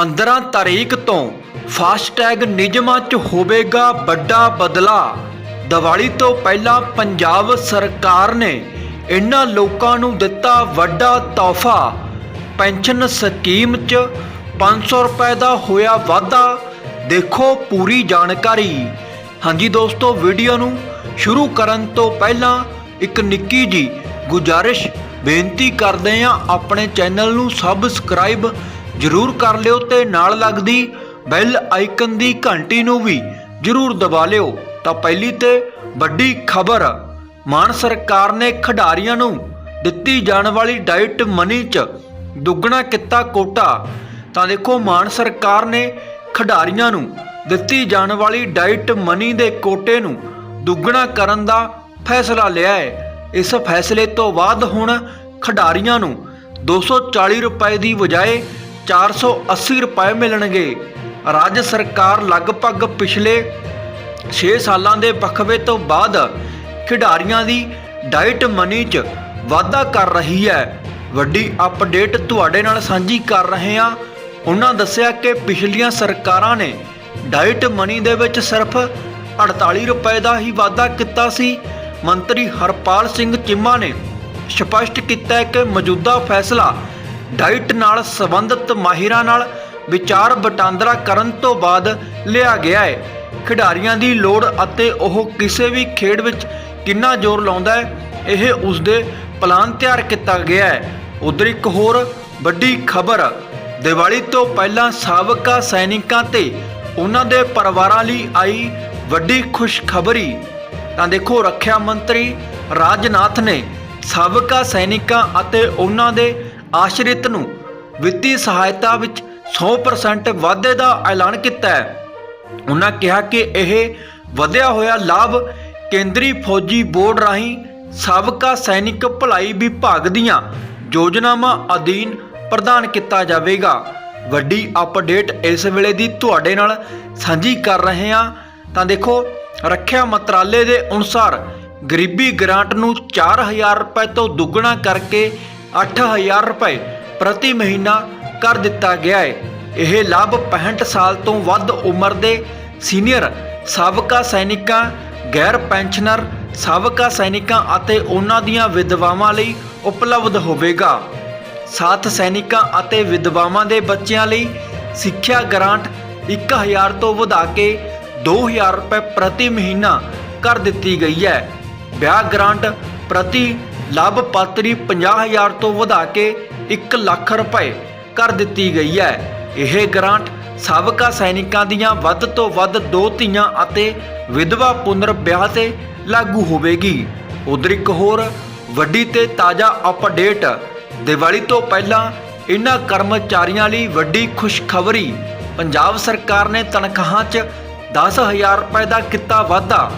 15 ਤਾਰੀਖ ਤੋਂ ਫਾਸਟੈਗ ਨਿਯਮਾਂ 'ਚ ਹੋਵੇਗਾ ਵੱਡਾ ਬਦਲਾ। ਦੀਵਾਲੀ ਤੋਂ ਪਹਿਲਾਂ ਪੰਜਾਬ ਸਰਕਾਰ ਨੇ ਇਹਨਾਂ ਲੋਕਾਂ ਨੂੰ ਦਿੱਤਾ ਵੱਡਾ ਤੋਹਫਾ। ਪੈਨਸ਼ਨ ਸਕੀਮ 'ਚ 500 ਰੁਪਏ ਦਾ ਹੋਇਆ ਵਾਧਾ। ਦੇਖੋ ਪੂਰੀ ਜਾਣਕਾਰੀ। ਹਾਂਜੀ ਦੋਸਤੋ, ਵੀਡੀਓ ਨੂੰ ਸ਼ੁਰੂ ਕਰਨ ਤੋਂ ਪਹਿਲਾਂ ਇੱਕ ਨਿੱਕੀ ਜੀ ਗੁਜਾਰਿਸ਼ ਬੇਨਤੀ ਕਰਦੇ ਹਾਂ, ਆਪਣੇ ਚੈਨਲ ਨੂੰ ਸਬਸਕ੍ਰਾਈਬ ਜਰੂਰ ਕਰ ਲਿਓ ਤੇ ਨਾਲ ਲੱਗਦੀ ਬੈਲ ਆਈਕਨ ਦੀ ਘੰਟੀ ਨੂੰ ਵੀ ਜਰੂਰ ਦਬਾ ਲਿਓ। ਤਾਂ ਪਹਿਲੀ ਤੇ ਵੱਡੀ ਖਬਰ, ਮਾਨ ਸਰਕਾਰ ਨੇ ਖਿਡਾਰੀਆਂ ਨੂੰ ਦਿੱਤੀ ਜਾਣ ਵਾਲੀ ਡਾਈਟ ਮਨੀ 'ਚ ਦੁੱਗਣਾ ਕੀਤਾ ਕੋਟਾ। ਤਾਂ ਦੇਖੋ, ਮਾਨ ਸਰਕਾਰ ਨੇ ਖਿਡਾਰੀਆਂ ਨੂੰ ਦਿੱਤੀ ਜਾਣ ਵਾਲੀ ਡਾਈਟ ਮਨੀ ਦੇ ਕੋਟੇ ਨੂੰ ਦੁੱਗਣਾ ਕਰਨ ਦਾ ਫੈਸਲਾ ਲਿਆ ਹੈ। ਇਸ ਫੈਸਲੇ ਤੋਂ ਬਾਅਦ ਹੁਣ ਖਿਡਾਰੀਆਂ ਨੂੰ 240 ਰੁਪਏ ਦੀ ਬਜਾਏ 480 ਰੁਪਏ ਮਿਲਣਗੇ। ਰਾਜ ਸਰਕਾਰ ਲਗਭਗ ਪਿਛਲੇ 6 ਸਾਲਾਂ ਦੇ ਵਕਫੇ ਤੋਂ ਬਾਅਦ ਖਿਡਾਰੀਆਂ ਦੀ ਡਾਈਟ ਮਨੀ 'ਚ ਵਾਧਾ ਕਰ ਰਹੀ ਹੈ। ਵੱਡੀ ਅਪਡੇਟ ਤੁਹਾਡੇ ਨਾਲ ਸਾਂਝੀ ਕਰ ਰਹੇ ਹਾਂ। ਉਹਨਾਂ ਦੱਸਿਆ ਕਿ ਪਿਛਲੀਆਂ ਸਰਕਾਰਾਂ ਨੇ ਡਾਈਟ ਮਨੀ ਦੇ ਵਿੱਚ ਸਿਰਫ 48 ਰੁਪਏ ਦਾ ਹੀ ਵਾਧਾ ਕੀਤਾ ਸੀ। ਮੰਤਰੀ ਹਰਪਾਲ ਸਿੰਘ ਚਿੰਮਾ ਨੇ ਸਪਸ਼ਟ ਕੀਤਾ ਕਿ ਮੌਜੂਦਾ ਫੈਸਲਾ ਡਾਈਟ ਨਾਲ ਸੰਬੰਧਿਤ ਮਾਹਿਰਾਂ ਨਾਲ ਵਿਚਾਰ ਵਟਾਂਦਰਾ ਕਰਨ ਤੋਂ ਬਾਅਦ ਲਿਆ ਗਿਆ ਹੈ। ਖਿਡਾਰੀਆਂ ਦੀ ਲੋੜ ਅਤੇ ਉਹ ਕਿਸੇ ਵੀ ਖੇਡ ਵਿੱਚ ਕਿੰਨਾ ਜ਼ੋਰ ਲਾਉਂਦਾ ਹੈ, ਇਹ ਉਸਦੇ ਪਲਾਨ ਤਿਆਰ ਕੀਤਾ ਗਿਆ ਹੈ। ਉਧਰ ਇੱਕ ਹੋਰ ਵੱਡੀ ਖਬਰ, ਦੀਵਾਲੀ ਤੋਂ ਪਹਿਲਾਂ ਸਾਬਕਾ ਸੈਨਿਕਾਂ ਤੇ ਉਹਨਾਂ ਦੇ ਪਰਿਵਾਰਾਂ ਲਈ ਆਈ ਵੱਡੀ ਖੁਸ਼ਖਬਰੀ। ਤਾਂ ਦੇਖੋ, ਰੱਖਿਆ ਮੰਤਰੀ ਰਾਜਨਾਥ ਨੇ ਸਾਬਕਾ ਸੈਨਿਕਾਂ ਅਤੇ ਉਹਨਾਂ ਦੇ ਆਸ਼ਰਿਤ ਨੂੰ ਵਿੱਤੀ ਸਹਾਇਤਾ ਵਿੱਚ 100% ਵਾਧੇ ਦਾ ਐਲਾਨ ਕੀਤਾ ਹੈ। ਉਹਨਾਂ ਕਿਹਾ ਕਿ ਇਹ ਵਧਿਆ ਹੋਇਆ ਲਾਭ ਕੇਂਦਰੀ ਫੌਜੀ ਬੋਰਡ ਰਾਹੀਂ ਸਾਬਕਾ ਸੈਨਿਕ ਭਲਾਈ ਵਿਭਾਗ ਦੀਆਂ ਯੋਜਨਾਵਾਂ ਅਧੀਨ ਪ੍ਰਦਾਨ ਕੀਤਾ ਜਾਵੇਗਾ। ਵੱਡੀ ਅਪਡੇਟ ਇਸ ਵੇਲੇ ਦੀ ਤੁਹਾਡੇ ਨਾਲ ਸਾਂਝੀ ਕਰ ਰਹੇ ਹਾਂ। ਤਾਂ ਦੇਖੋ, ਰੱਖਿਆ ਮੰਤਰਾਲੇ ਦੇ ਅਨੁਸਾਰ ਗਰੀਬੀ ਗ੍ਰਾਂਟ ਨੂੰ 4000 ਰੁਪਏ ਤੋਂ ਦੁੱਗਣਾ ਕਰਕੇ 8000 ਰੁਪਏ ਪ੍ਰਤੀ ਮਹੀਨਾ ਕਰ ਦਿੱਤਾ ਗਿਆ ਹੈ। ਇਹ ਲਾਭ 65 ਸਾਲ ਤੋਂ ਵੱਧ ਉਮਰ ਦੇ ਸੀਨੀਅਰ, ਸਾਬਕਾ ਸੈਨਿਕਾਂ, ਗੈਰ ਪੈਨਸ਼ਨਰ, ਸਾਬਕਾ ਸੈਨਿਕਾਂ ਅਤੇ ਉਹਨਾਂ ਦੀਆਂ ਵਿਧਵਾਵਾਂ ਲਈ ਉਪਲਬਧ ਹੋਵੇਗਾ। ਸਾਥ ਸੈਨਿਕਾਂ ਅਤੇ ਵਿਧਵਾਵਾਂ ਦੇ ਬੱਚਿਆਂ ਲਈ ਸਿੱਖਿਆ ਗ੍ਰਾਂਟ 1000 ਤੋਂ ਵਧਾ ਕੇ 2000 ਰੁਪਏ ਪ੍ਰਤੀ ਮਹੀਨਾ ਕਰ ਦਿੱਤੀ ਗਈ ਹੈ। ਵਿਆਹ ਗ੍ਰਾਂਟ ਪ੍ਰਤੀ ਲਾਭਪਾਤਰੀ 50000 ਤੋਂ ਵਧਾ ਕੇ 1 ਲੱਖ ਰੁਪਏ ਕਰ ਦਿੱਤੀ ਗਈ ਹੈ। ਇਹ ਗ੍ਰਾਂਟ ਸਾਬਕਾ ਸੈਨਿਕਾਂ ਦੀਆਂ ਵੱਧ ਤੋਂ ਵੱਧ ਦੋ ਧੀਆਂ ਅਤੇ ਵਿਧਵਾ ਪੁਨਰ ਵਿਆਹ ਤੇ ਲਾਗੂ ਹੋਵੇਗੀ। ਉਧਰ ਇੱਕ ਹੋਰ ਵੱਡੀ ਤੇ ਤਾਜ਼ਾ ਅਪਡੇਟ ਦੀਵਾਲੀ ਤੋਂ ਪਹਿਲਾਂ ਇਨ੍ਹਾਂ ਕਰਮਚਾਰੀਆਂ ਲਈ ਵੱਡੀ ਖੁਸ਼ਖਬਰੀ। ਪੰਜਾਬ ਸਰਕਾਰ ਨੇ ਤਨਖਾਹਾਂ 'ਚ 10000 ਰੁਪਏ ਦਾ ਕੀਤਾ ਵਾਧਾ।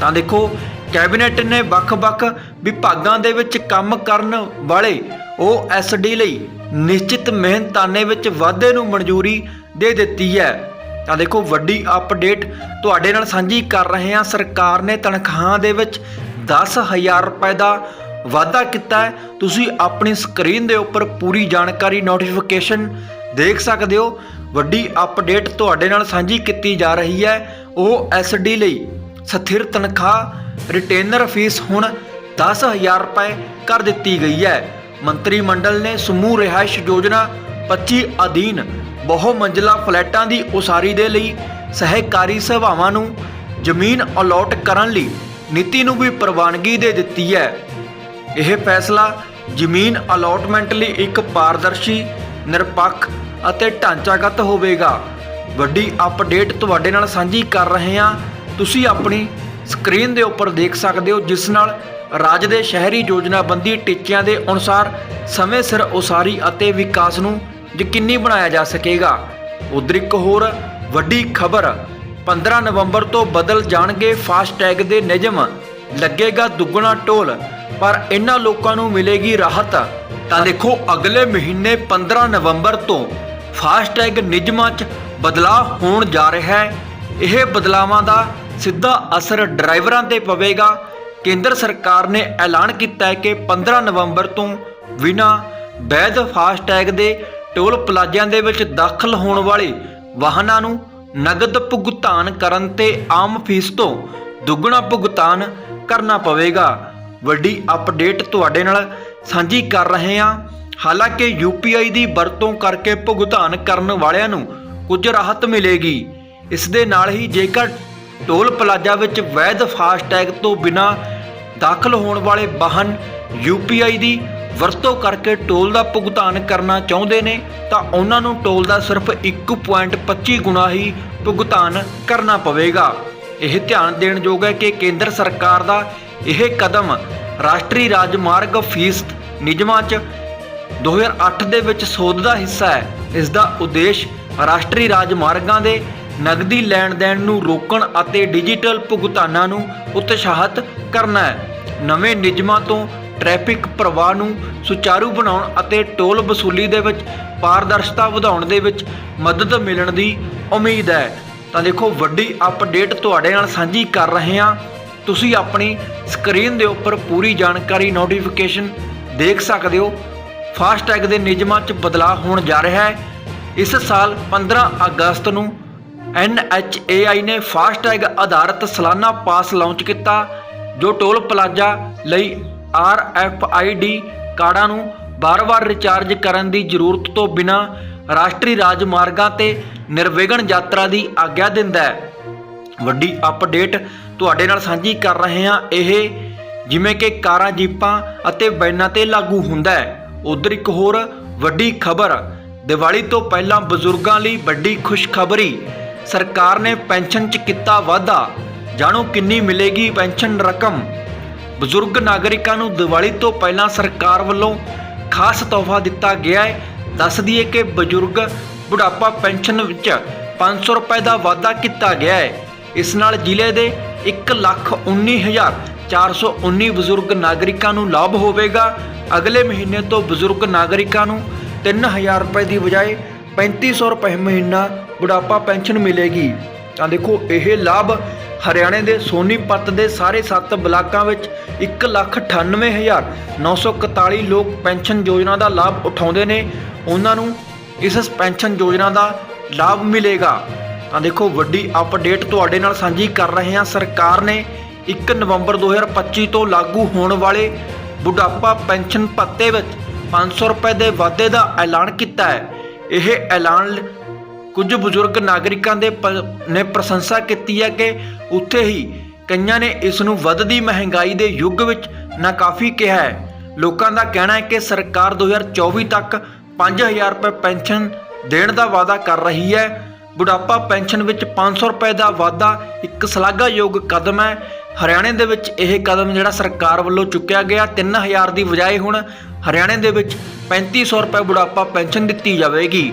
ਤਾਂ ਦੇਖੋ, ਕੈਬਨਿਟ ਨੇ ਵੱਖ-ਵੱਖ ਵਿਭਾਗਾਂ ਦੇ ਵਿੱਚ ਕੰਮ ਕਰਨ ਵਾਲੇ ਓਐਸਡੀ ਲਈ ਨਿਸ਼ਚਿਤ ਮਿਹਨਤਾਨੇ ਵਿੱਚ ਵਾਧੇ ਨੂੰ ਮਨਜ਼ੂਰੀ ਦੇ ਦਿੱਤੀ ਹੈ। ਤਾਂ ਦੇਖੋ, ਵੱਡੀ ਅਪਡੇਟ ਤੁਹਾਡੇ ਨਾਲ ਸਾਂਝੀ ਕਰ ਰਹੇ ਹਾਂ। ਸਰਕਾਰ ਨੇ ਤਨਖਾਹਾਂ ਦੇ ਵਿੱਚ 10000 ਰੁਪਏ ਦਾ ਵਾਧਾ ਕੀਤਾ ਹੈ। ਤੁਸੀਂ ਆਪਣੀ ਸਕਰੀਨ ਦੇ ਉੱਪਰ ਪੂਰੀ ਜਾਣਕਾਰੀ ਨੋਟੀਫਿਕੇਸ਼ਨ ਦੇਖ ਸਕਦੇ ਹੋ। ਵੱਡੀ ਅਪਡੇਟ ਤੁਹਾਡੇ ਨਾਲ ਸਾਂਝੀ ਕੀਤੀ ਜਾ ਰਹੀ ਹੈ। ਉਹ ਐਸਡੀ ਲਈ ਸਥਿਰ ਤਨਖਾਹ ਰਿਟੇਨਰ ਫੀਸ ਹੁਣ 10000 ਰੁਪਏ ਕਰ ਦਿੱਤੀ ਗਈ ਹੈ। ਮੰਤਰੀ ਮੰਡਲ ਨੇ ਸਮੂਹ ਰਿਹਾਇਸ਼ ਯੋਜਨਾ 25 ਅਧੀਨ ਬਹੁ ਮੰਜ਼ਲਾ ਫਲੈਟਾਂ ਦੀ ਉਸਾਰੀ ਦੇ ਲਈ ਸਹਿਕਾਰੀ ਸਭਾਵਾਂ ਨੂੰ ਜ਼ਮੀਨ ਅਲਾਟ ਕਰਨ ਲਈ ਨੀਤੀ ਨੂੰ ਵੀ ਪ੍ਰਵਾਨਗੀ ਦੇ ਦਿੱਤੀ ਹੈ। ਇਹ ਫੈਸਲਾ ਜ਼ਮੀਨ ਅਲਾਟਮੈਂਟ ਲਈ ਇੱਕ ਪਾਰਦਰਸ਼ੀ, ਨਿਰਪੱਖ ਅਤੇ ਢਾਂਚਾਗਤ ਹੋਵੇਗਾ। ਵੱਡੀ ਅਪਡੇਟ ਤੁਹਾਡੇ ਨਾਲ ਸਾਂਝੀ ਕਰ ਰਹੇ ਹਾਂ। ਤੁਸੀਂ ਆਪਣੀ ਸਕਰੀਨ ਦੇ ਉੱਪਰ ਦੇਖ ਸਕਦੇ ਹੋ, ਜਿਸ ਨਾਲ ਰਾਜ ਦੇ ਸ਼ਹਿਰੀ ਯੋਜਨਾਬੰਦੀ ਟੀਚਿਆਂ ਦੇ ਅਨੁਸਾਰ ਸਮੇਂ ਸਿਰ ਉਸਾਰੀ ਅਤੇ ਵਿਕਾਸ ਨੂੰ ਯਕੀਨੀ ਬਣਾਇਆ ਜਾ ਸਕੇਗਾ। ਉਧਰ ਇੱਕ ਹੋਰ ਵੱਡੀ ਖਬਰ 15 ਨਵੰਬਰ ਤੋਂ ਬਦਲ ਜਾਣਗੇ ਫਾਸਟੈਗ ਦੇ ਨਿਯਮ। ਲੱਗੇਗਾ ਦੁੱਗਣਾ ਟੋਲ, ਪਰ ਇਹਨਾਂ ਲੋਕਾਂ ਨੂੰ ਮਿਲੇਗੀ ਰਾਹਤ। ਤਾਂ ਦੇਖੋ, ਅਗਲੇ ਮਹੀਨੇ 15 ਨਵੰਬਰ ਤੋਂ ਫਾਸਟੈਗ ਨਿਯਮਾਂ 'ਚ ਬਦਲਾਅ ਹੋਣ ਜਾ ਰਿਹਾ ਹੈ। ਇਹ ਬਦਲਾਵਾਂ ਦਾ ਸਿੱਧਾ ਅਸਰ ਡਰਾਈਵਰਾਂ ਤੇ ਪਵੇਗਾ ਕੇਂਦਰ ਸਰਕਾਰ ਨੇ ਐਲਾਨ ਕੀਤਾ ਹੈ ਕਿ 15 ਨਵੰਬਰ ਤੋਂ ਬਿਨਾਂ ਵੈਧ ਫਾਸਟੈਗ ਦੇ ਟੋਲ ਪਲਾਜ਼ਿਆਂ ਦੇ ਵਿੱਚ ਦਾਖਲ ਹੋਣ ਵਾਲੇ ਵਾਹਨਾਂ ਨੂੰ ਨਗਦ ਭੁਗਤਾਨ ਕਰਨ ਤੇ ਆਮ ਫੀਸ ਤੋਂ ਦੁੱਗਣਾ ਭੁਗਤਾਨ ਕਰਨਾ ਪਵੇਗਾ। ਵੱਡੀ ਅਪਡੇਟ ਤੁਹਾਡੇ ਨਾਲ ਸਾਂਝੀ ਕਰ ਰਹੇ ਹਾਂ। ਹਾਲਾਂਕਿ UPI ਦੀ ਵਰਤੋਂ ਕਰਕੇ ਭੁਗਤਾਨ ਕਰਨ ਵਾਲਿਆਂ ਨੂੰ ਕੁਝ ਰਾਹਤ ਮਿਲੇਗੀ। ਇਸ ਦੇ ਨਾਲ ਹੀ ਜੇਕਰ ਟੋਲ ਪਲਾਜ਼ਾ ਵਿੱਚ ਵੈਧ ਫਾਸਟੈਗ ਤੋਂ ਬਿਨਾਂ ਦਾਖਲ ਹੋਣ ਵਾਲੇ ਵਾਹਨ UPI ਦੀ ਵਰਤੋਂ ਕਰਕੇ ਟੋਲ ਦਾ ਭੁਗਤਾਨ ਕਰਨਾ ਚਾਹੁੰਦੇ ਨੇ, ਤਾਂ ਉਹਨਾਂ ਨੂੰ ਟੋਲ ਦਾ ਸਿਰਫ 1.25 ਗੁਣਾ ਹੀ ਭੁਗਤਾਨ ਕਰਨਾ ਪਵੇਗਾ। ਇਹ ਧਿਆਨ ਦੇਣ ਯੋਗ ਹੈ ਕਿ ਕੇਂਦਰ ਸਰਕਾਰ ਦਾ ਇਹ ਕਦਮ ਰਾਸ਼ਟਰੀ ਰਾਜਮਾਰਗ ਫੀਸ ਨਿਯਮਾਂ 'ਚ 2008 ਦੇ ਵਿੱਚ ਸੋਧ ਦਾ ਹਿੱਸਾ ਹੈ। ਇਸ ਦਾ ਉਦੇਸ਼ ਰਾਸ਼ਟਰੀ ਰਾਜਮਾਰਗਾਂ ਦੇ ਨਗਦੀ ਲੈਣ ਦੇਣ ਨੂੰ ਰੋਕਣ ਅਤੇ ਡਿਜੀਟਲ ਭੁਗਤਾਨਾਂ ਨੂੰ ਉਤਸ਼ਾਹਿਤ ਕਰਨਾ ਹੈ। ਨਵੇਂ ਨਿਯਮਾਂ ਤੋਂ ਟ੍ਰੈਫਿਕ ਪ੍ਰਵਾਹ ਨੂੰ ਸੁਚਾਰੂ ਬਣਾਉਣ ਅਤੇ ਟੋਲ ਵਸੂਲੀ ਦੇ ਵਿੱਚ ਪਾਰਦਰਸ਼ਤਾ ਵਧਾਉਣ ਦੇ ਵਿੱਚ ਮਦਦ ਮਿਲਣ ਦੀ ਉਮੀਦ ਹੈ। ਤਾਂ ਦੇਖੋ, ਵੱਡੀ ਅਪਡੇਟ ਤੁਹਾਡੇ ਨਾਲ ਸਾਂਝੀ ਕਰ ਰਹੇ ਹਾਂ। ਤੁਸੀਂ ਆਪਣੀ ਸਕਰੀਨ ਦੇ ਉੱਪਰ ਪੂਰੀ ਜਾਣਕਾਰੀ ਨੋਟੀਫਿਕੇਸ਼ਨ ਦੇਖ ਸਕਦੇ ਹੋ। ਫਾਸਟੈਗ ਦੇ ਨਿਯਮਾਂ 'ਚ ਬਦਲਾਅ ਹੋਣ ਜਾ ਰਿਹਾ ਹੈ। ਇਸ ਸਾਲ 15 ਅਗਸਤ ਨੂੰ NHAI ਨੇ ਫਾਸਟੈਗ ਆਧਾਰਿਤ ਸਾਲਾਨਾ ਪਾਸ ਲਾਂਚ ਕੀਤਾ, ਜੋ ਟੋਲ ਪਲਾਜ਼ਾ ਲਈ RFID ਕਾਰਡਾਂ ਨੂੰ ਬਾਰ-ਬਾਰ ਰਿਚਾਰਜ ਕਰਨ ਦੀ ਜ਼ਰੂਰਤ ਤੋਂ ਬਿਨਾਂ ਰਾਸ਼ਟਰੀ ਰਾਜਮਾਰਗਾਂ ਤੇ ਨਿਰਵਿਘਨ ਯਾਤਰਾ ਦੀ ਆਗਿਆ ਦਿੰਦਾ ਹੈ। ਵੱਡੀ ਅਪਡੇਟ ਤੁਹਾਡੇ ਨਾਲ ਸਾਂਝੀ ਕਰ ਰਹੇ ਹਾਂ ਇਹ, ਜਿਵੇਂ ਕਿ ਕਾਰਾਂ, ਜੀਪਾਂ ਅਤੇ ਵੈਨਾਂ ਤੇ ਲਾਗੂ ਹੁੰਦਾ ਹੈ। ਉਧਰ ਇੱਕ ਹੋਰ ਵੱਡੀ ਖਬਰ, ਦੀਵਾਲੀ ਤੋਂ ਪਹਿਲਾਂ ਬਜ਼ੁਰਗਾਂ ਲਈ ਵੱਡੀ ਖੁਸ਼ਖਬਰੀ। ਸਰਕਾਰ ਨੇ ਪੈਨਸ਼ਨ 'ਚ ਕੀਤਾ ਵਾਧਾ। ਜਾਣੋ ਕਿੰਨੀ ਮਿਲੇਗੀ ਪੈਨਸ਼ਨ ਰਕਮ? ਬਜ਼ੁਰਗ ਨਾਗਰਿਕਾਂ ਨੂੰ ਦੀਵਾਲੀ ਤੋਂ ਪਹਿਲਾਂ ਸਰਕਾਰ ਵੱਲੋਂ ਖਾਸ ਤੋਹਫਾ ਦਿੱਤਾ ਗਿਆ ਹੈ। ਦੱਸ ਦਈਏ ਕਿ ਬਜ਼ੁਰਗ ਬੁਢਾਪਾ ਪੈਨਸ਼ਨ ਵਿੱਚ 500 ਰੁਪਏ ਦਾ ਵਾਧਾ ਕੀਤਾ ਗਿਆ ਹੈ। ਇਸ ਨਾਲ ਜ਼ਿਲ੍ਹੇ ਦੇ 119419 ਬਜ਼ੁਰਗ ਨਾਗਰਿਕਾਂ ਨੂੰ ਲਾਭ ਹੋਵੇਗਾ। ਅਗਲੇ ਮਹੀਨੇ ਤੋਂ ਬਜ਼ੁਰਗ ਨਾਗਰਿਕਾਂ ਨੂੰ 3000 ਰੁਪਏ ਦੀ ਬਜਾਏ 3500 ਰੁਪਏ ਮਹੀਨਾ ਬੁਢਾਪਾ ਪੈਨਸ਼ਨ ਮਿਲੇਗੀ। ਤਾਂ ਦੇਖੋ, ਇਹ ਲਾਭ ਹਰਿਆਣੇ ਦੇ ਸੋਨੀਪਤ ਦੇ ਸਾਰੇ 7 ਬਲਾਕਾਂ ਵਿੱਚ 198941 ਲੋਕ ਪੈਨਸ਼ਨ ਯੋਜਨਾ ਦਾ ਲਾਭ ਉਠਾਉਂਦੇ ਨੇ। ਉਹਨਾਂ ਨੂੰ ਇਸ ਪੈਨਸ਼ਨ ਯੋਜਨਾ ਦਾ ਲਾਭ ਮਿਲੇਗਾ। ਤਾਂ ਦੇਖੋ, ਵੱਡੀ ਅਪਡੇਟ ਤੁਹਾਡੇ ਨਾਲ ਸਾਂਝੀ ਕਰ ਰਹੇ ਹਾਂ। ਸਰਕਾਰ ਨੇ 1 ਨਵੰਬਰ 2025 ਤੋਂ ਲਾਗੂ ਹੋਣ ਵਾਲੇ ਬੁਢਾਪਾ ਪੈਨਸ਼ਨ ਭੱਤੇ ਵਿੱਚ 500 ਰੁਪਏ ਦੇ ਵਾਧੇ ਦਾ ਐਲਾਨ ਕੀਤਾ ਹੈ। ਇਹ ਐਲਾਨ ਕੁਝ ਬਜ਼ੁਰਗ ਨਾਗਰਿਕਾਂ ਦੇ ਪ- ਨੇ ਪ੍ਰਸ਼ੰਸਾ ਕੀਤੀ ਹੈ ਕਿ ਉੱਥੇ ਹੀ ਕਈਆਂ ਨੇ ਇਸ ਨੂੰ ਵੱਧਦੀ ਮਹਿੰਗਾਈ ਦੇ ਯੁੱਗ ਵਿੱਚ ਨਾਕਾਫੀ ਕਿਹਾ ਹੈ। ਲੋਕਾਂ ਦਾ ਕਹਿਣਾ ਹੈ ਕਿ ਸਰਕਾਰ 2024 ਤੱਕ 5000 ਰੁਪਏ ਪੈਨਸ਼ਨ ਦੇਣ ਦਾ ਵਾਅਦਾ ਕਰ ਰਹੀ ਹੈ। ਬੁਢਾਪਾ ਪੈਨਸ਼ਨ ਵਿੱਚ 500 ਰੁਪਏ ਦਾ ਵਾਧਾ ਇੱਕ ਸ਼ਲਾਘਾਯੋਗ ਕਦਮ ਹੈ। ਹਰਿਆਣੇ ਦੇ ਵਿੱਚ ਇਹ ਕਦਮ ਜਿਹੜਾ ਸਰਕਾਰ ਵੱਲੋਂ ਚੁੱਕਿਆ ਗਿਆ 3000 ਦੀ ਬਜਾਏ ਹੁਣ ਹਰਿਆਣੇ ਦੇ ਵਿੱਚ 3500 ਰੁਪਏ ਬੁਢਾਪਾ ਪੈਨਸ਼ਨ ਦਿੱਤੀ ਜਾਵੇਗੀ।